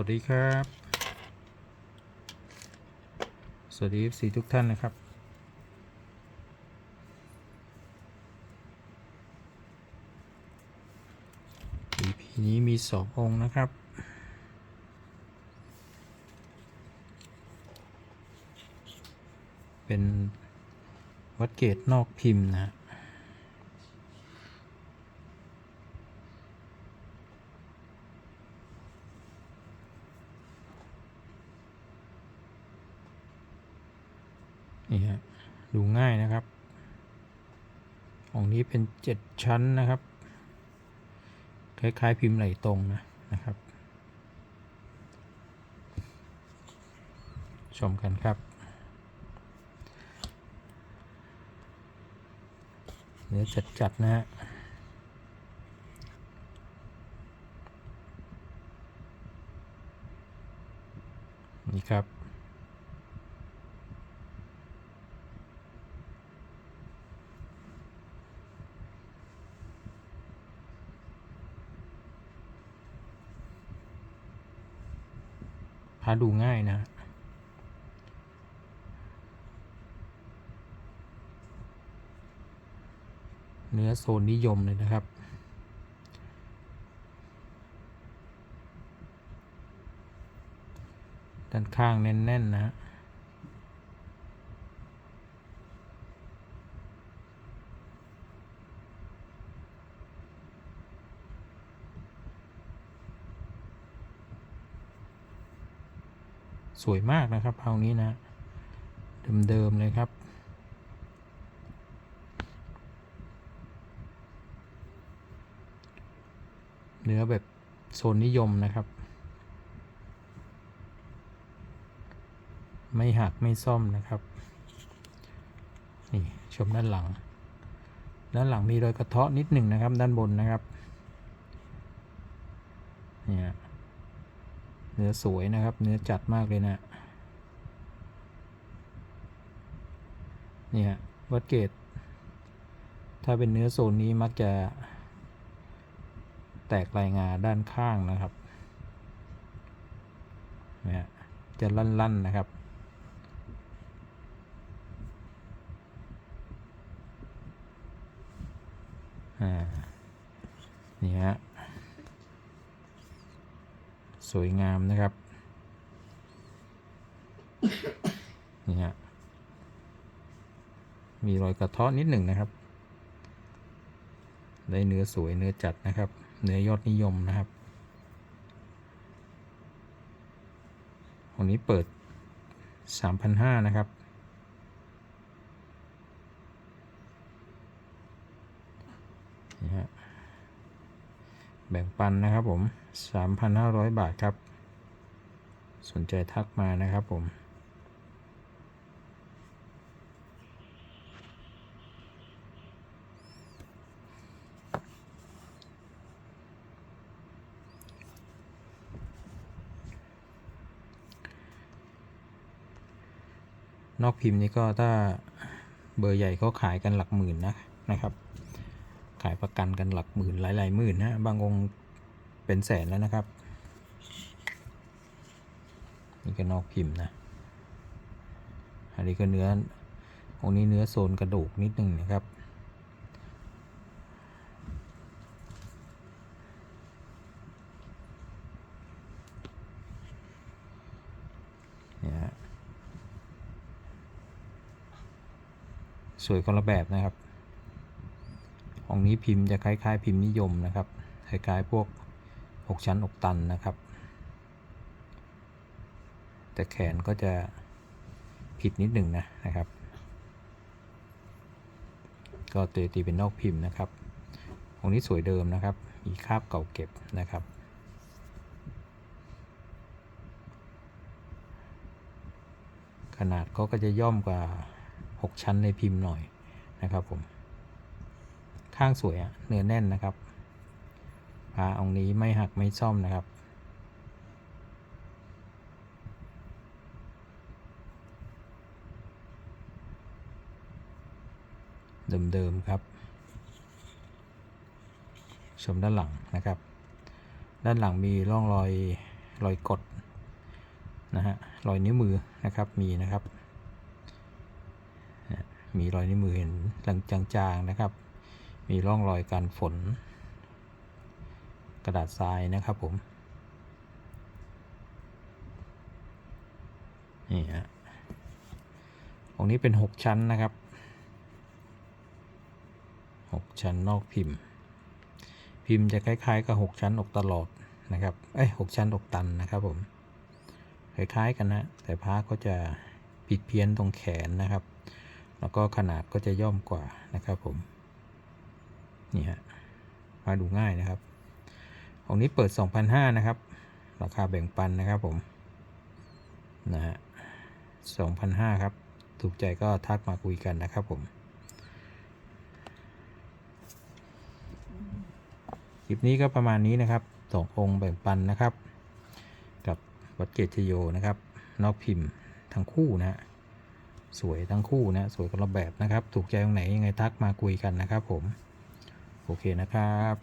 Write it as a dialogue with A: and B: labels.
A: วัสดีครับ สวัสดีสีทุกท่านนะครับ EP นี้มีสององค์นะครับเป็นวัดเกตนอกพิมพ์นะ นี่ฮะดูง่ายนะครับ ของนี้เป็นเจ็ดชั้นนะครับ คล้ายๆพิมพ์ไหลตรงนะนะครับ ชมกันครับเนื้อจัดๆนะฮะนี่ครับาดูง่ายนะเนื้อโซนนิยมเลยนะครับ ด้านข้างแน่นๆนนะ สวยมากนะครับเผานี้นะเดิมๆเลยครับ เนื้อแบบโซนนิยมนะครับ ไม่หักไม่ซ่อมนะครับ นี่ชมด้านหลัง ด้านหลังมีรอยกระเทาะนิดหนึ่งนะครับด้านบนนะครับ เนี่ย เนื้อสวยนะครับ เนื้อจัดมากเลยนะเนี่ยวัดเกตถ้าเป็นเนื้อโซนนี้มักจะ แตกลายงาด้านข้างนะครับเนี่ยจะลั่นๆนะครับอ่านี่ฮะ สวยงามนะครับ นี่ฮะ มีรอยกระเทาะนิดหนึ่งนะครับ ได้เนื้อสวยเนื้อจัดนะครับ เนื้อยอดนิยมนะครับวันนี้เปิด 3,500 นะครับ นี่ฮะ แบ่งปันนะครับผม 3,500 บาทครับ สนใจทักมานะครับผมนอกพิมพ์นี้ก็ถ้าเบอร์ใหญ่เขาขายกันหลักหมื่นนะนะครับายประกันกันหลักหมื่นหลายๆหมื่นนะบางองค์เป็นแสนแล้วนะครับ นี่ก็นอกพิมพ์นะ อันนี้ก็เนื้อองค์นี้เนื้อโซนกระดูกนิดนึงนะครับเนี่ยสวยคนละแบบนะครับ องนี้พิมพ์จะคล้าย ๆ พิมพ์นิยมนะครับคล้ายๆพวกอกชั้นอกตันนะครับ แต่แขนก็จะผิดนิดหนึ่งนะนะครับ ก็เตตีเป็นนอกพิมพ์นะครับของนี้สวยเดิมนะครับมีคราบเก่าเก็บนะครับขนาดก็ก็จะย่อมกว่า 6 ชั้นในพิมพ์หน่อยนะครับผม ข้างสวยอะเนื้อแน่นนะครับพาองค์นี้ไม่หักไม่ซ่อมนะครับ เดิมๆครับ ชมด้านหลังนะครับ ด้านหลังมีร่องรอยรอยกดนะฮะรอยนิ้วมือนะครับมีนะครับ มีรอยนิ้วมือเห็นจางๆนะครับ มีร่องรอยการฝน กระดาษทรายนะครับผมนี่ฮะองนี้เป็น 6 ชั้นนะครับ 6 ชั้นนอกพิมพ์ พิมพ์จะคล้ายๆ กับ 6 ชั้นอกตลอดนะครับเอ้ย6ชั้นอกตันนะครับผมคล้ายๆกันนะแต่พระก็จะผิดเพี้ยนตรงแขนนะครับ แล้วก็ขนาดก็จะย่อมกว่านะครับผม นี่ฮะมาดูง่ายนะครับ ของนี้เปิด 2,500 นะครับ ราคาแบ่งปันนะครับผม นะฮะ2,500 ครับ ถูกใจก็ทักมาคุยกันนะครับผม คลิปนี้ก็ประมาณนี้นะครับสององค์แบ่งปันนะครับ กับวัดเกตชโยนะครับ นอกพิมพ์ทั้งคู่นะสวยทั้งคู่นะ สวยคนละแบบนะครับ ถูกใจตรงไหนยังไงทักมาคุยกันนะครับผม โอเคนะครับ